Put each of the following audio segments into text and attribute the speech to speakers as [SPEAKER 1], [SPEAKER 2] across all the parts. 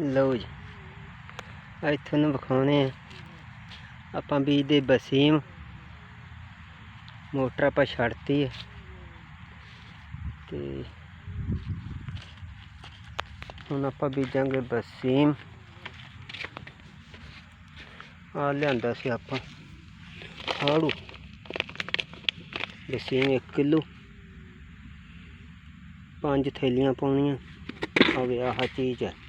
[SPEAKER 1] ਲਓ ਜੀ। ਅੱਜ ਤੁਹਾਨੂੰ ਵਿਖਾਉਣੇ ਆ। ਆਪਾਂ ਬੀਜਦੇ ਬਸੀਮ ਮੋਟਰ ਆਪਾਂ ਛੱਡਤੀ ਹੈ ਤੇ ਹੁਣ ਆਪਾਂ ਬੀਜਾਂਗੇ ਬਸੀਮ ਆ ਲਿਆਂਦਾ ਸੀ ਆਪਾਂ। ਆੜੂ ਬਸੀਮ 1 ਕਿਲੋ। ਪੰਜ ਥੈਲੀਆਂ ਪਾਉਣੀਆਂ। ਆਵੇ ਆਹ ਚੀਜ਼ ਹੈ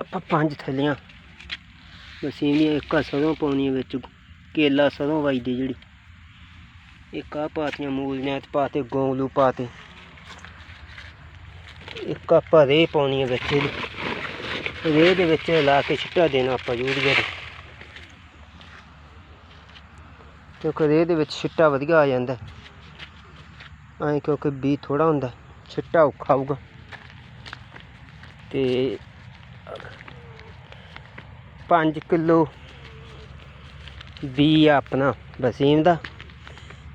[SPEAKER 1] ਆਪਾਂ ਪੰਜ ਥੈਲੀਆਂ। ਮਸ਼ੀਨ ਦੀਆਂ ਇੱਕ ਆਹ ਸਰੋਂ ਪਾਉਣੀ ਵਿੱਚ, ਕੇਲਾ ਸਰੋਂ ਵੱਜਦੀ ਜਿਹੜੀ। ਇੱਕ ਆ ਪਾਤੀਆਂ ਮੂਲੀਆਂ ਤੇ ਪਾਤੇ ਗੋਂਗਲੂ ਪਾਤੇ ਇੱਕ ਆਪਾਂ ਰੇ ਪਾਉਣੀ ਹੈ ਵਿੱਚ ਇਹਦੀ। ਰੇ ਦੇ ਵਿੱਚ ਲਾ ਕੇ ਛਿੱਟਾ ਦੇਣਾ ਆਪਾਂ ਯੂਰੀਆ ਦੇ। ਕਿਉਂਕਿ ਰੇਹ ਦੇ ਵਿੱਚ ਛਿੱਟਾ ਵਧੀਆ ਆ ਜਾਂਦਾ। ਐਂ ਕਿਉਂਕਿ ਬੀ ਥੋੜਾ ਹੁੰਦਾ, ਛਿੱਟਾ ਔਖਾ ਆਊਗਾ ਤੇ 5 ਕਿਲੋ ਬੀ ਆ ਆਪਣਾ ਵਸੀਮ ਦਾ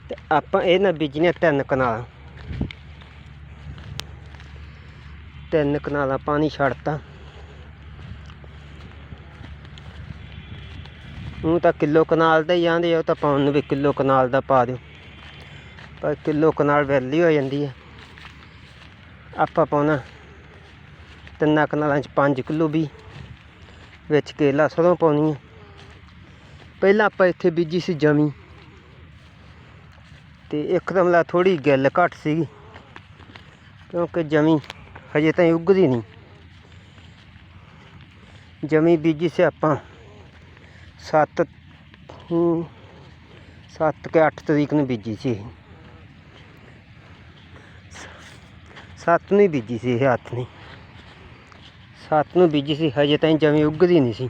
[SPEAKER 1] ਤੇ ਆਪਾਂ ਇਹ ਨਾ ਬੀਜਣੇ ਤਿੰਨ ਕਨਾਲਾਂ। ਤਿੰਨ ਕਨਾਲਾਂ ਪਾਣੀ ਛੱਡਤਾ। ਉਹ ਤਾਂ ਕਿਲੋ ਕਨਾਲ ਦਾ ਹੀ ਆਂਦੇ ਉਹ ਤਾਂ ਪਾਉਣ ਨੂੰ ਵੀ ਕਿਲੋ ਕਨਾਲ ਦਾ ਪਾ ਦਿਓ। ਪਰ ਕਿਲੋ ਕਨਾਲ ਵੈਲੀ ਹੋ ਜਾਂਦੀ ਹੈ ਆਪਾਂ ਪਾਉਣਾ ਤਿੰਨਾਂ ਕਨਾਲਾਂ 'ਚ 5 ਕਿਲੋ ਵੀ ਵਿੱਚ ਕੇਲਾ ਸਰੋਂ ਪਾਉਣੀ ਹੈ ਪਹਿਲਾਂ ਆਪਾਂ ਇੱਥੇ ਬੀਜੀ ਸੀ ਜਮੀ ਤੇ ਇੱਕਦਮ ਲਾ ਥੋੜੀ ਗਿੱਲ ਘੱਟ ਸੀ ਕਿਉਂਕਿ ਜਮੀ ਹਜੇ ਤਾਂ ਉੱਗਦੀ ਨਹੀਂ। ਜਮੀ ਬੀਜੀ ਸੀ ਆਪਾਂ 7 7 ਕੇ 8 ਤਰੀਕ ਨੂੰ ਬੀਜੀ ਸੀ ਇਹ। 7 ਨੂੰ ਹੀ ਬੀਜੀ ਸੀ ਇਹ ਹੱਥ ਨਹੀਂ ਸੱਤ ਨੂੰ ਬੀਜੀ ਸੀ, ਹਜੇ ਤਾਂ ਜਮੀ ਉੱਗਦੀ ਨਹੀਂ ਸੀ।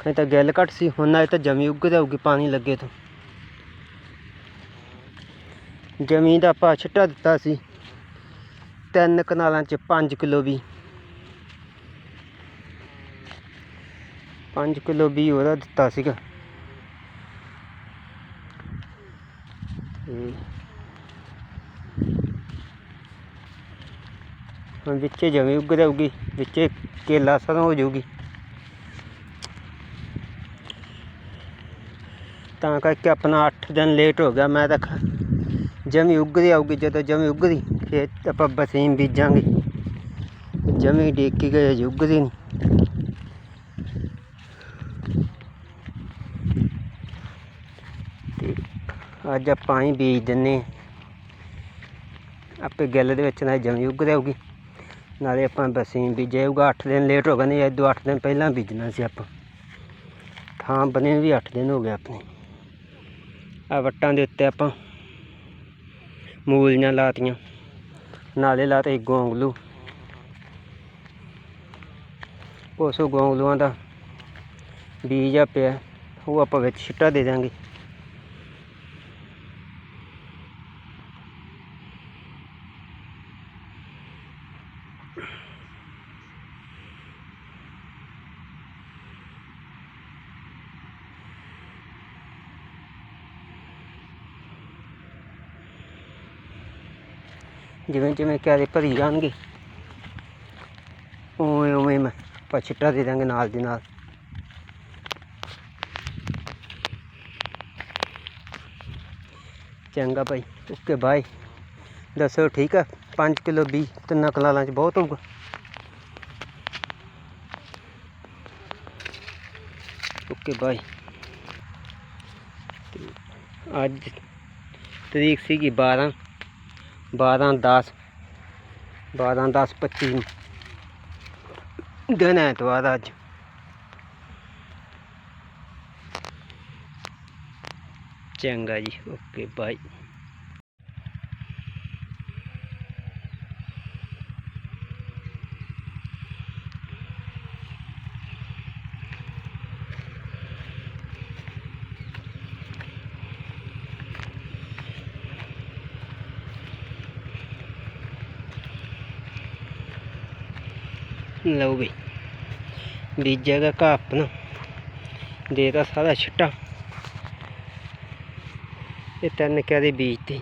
[SPEAKER 1] ਕਹੀਂ ਤਾਂ ਗਿੱਲ ਘੱਟ ਸੀ, ਹੁਣ ਨਾਲ ਤਾਂ ਜਮੀ ਉੱਗ ਜਾਊਗੀ ਪਾਣੀ ਲੱਗੇ ਤੋਂ। ਜਮੀ ਦਾ ਆਪਾਂ ਛਿੱਟਾ ਦਿੱਤਾ ਸੀ, ਤਿੰਨ ਕਨਾਲਾਂ 'ਚ 5 ਕਿਲੋ ਵੀ 5 ਕਿਲੋ ਵੀ ਉਹਦਾ ਦਿੱਤਾ ਸੀਗਾ। ਤੇ ਵਿੱਚੇ ਜਮੀ ਉੱਗ ਜਾਊਗੀ, ਵਿੱਚੇ ਕੇਲਾ ਸਰੋਂ ਹੋ ਜਾਊਗੀ। ਤਾਂ ਕਰਕੇ ਆਪਣਾ 8 ਦਿਨ ਲੇਟ ਹੋ ਗਿਆ, ਮੈਂ ਤਾਂ ਜਮੀ ਉੱਗਦੀ ਆਊਗੀ, ਜਦੋਂ ਜਮੀ ਉੱਗਦੀ, ਫਿਰ ਆਪਾਂ ਬਸੀਮ ਬੀਜਾਂਗੇ। ਜਮੀ ਡੇਕੀ ਗਏ ਅਜੇ ਉੱਗਦੀ ਨਹੀਂ ਅੱਜ ਆਪਾਂ ਹੀ ਬੀਜ ਦਿੰਨੇ ਆਪੇ ਗਿੱਲ ਦੇ ਵਿੱਚ ਨਾ ਜਮੀ ਉੱਗ ਜਾਊਗੀ। ਨਾਲੇ ਆਪਾਂ ਬਸੀਮ ਬੀਜੇਗਾ 8 ਦਿਨ ਲੇਟ ਹੋ ਗਏ ਨਹੀਂ ਅੱਜ 8 ਦਿਨ ਪਹਿਲਾਂ ਬੀਜਣਾ ਸੀ ਆਪਾਂ। ਥਾਂ ਬਣੇ ਵੀ 8 ਦਿਨ ਹੋ ਗਏ ਆਪਣੇ। ਆ ਵੱਟਾਂ ਦੇ ਉੱਤੇ ਆਪਾਂ ਮੂਲੀਆਂ ਲਾਤੀਆਂ। ਨਾਲੇ ਲਾਤੇ ਗੋਂਗਲੂ। ਉਸ ਗੋਂਗਲੂਆਂ ਦਾ ਬੀਜ ਆ ਪਿਆ, ਉਹ ਆਪਾਂ ਵਿੱਚ ਛਿੱਟਾ ਦੇ ਦਾਂਗੇ ਜਿਵੇਂ ਜਿਵੇਂ ਕਿਆਰੇ ਭਰੀ ਜਾਣਗੇ ਉਵੇਂ ਉਵੇਂ ਮੈਂ ਆਪਾਂ ਛਿੱਟਾ ਦੇ ਦਾਂਗੇ ਨਾਲ ਦੀ ਨਾਲ ਚੰਗਾ ਭਾਈ ਓਕੇ ਬਾਏ ਦੱਸੋ ਠੀਕ ਆ 5 ਕਿਲੋ ਬੀ ਤਿੰਨਾਂ ਕਲਾਲਾਂ ਚ ਬਹੁਤ ਹੋਊਗਾ ਓਕੇ ਬਾਏ ਅੱਜ ਤਰੀਕ ਸੀਗੀ 12 12 10 12 10 25 ਦਿਨ ਐਤਵਾਰ ਅੱਜ। ਚੰਗਾ ਜੀ ਓਕੇ ਬਾਏ। ਲਓ ਬਈ। ਬੀਜੇਗਾ ਘਾਹ ਆਪਣਾ। ਦੇਤਾ ਸਾਰਾ ਛਿੱਟਾ। ਇਹ ਤਿੰਨ ਕਿਆਰੇ ਬੀਜਤੇ।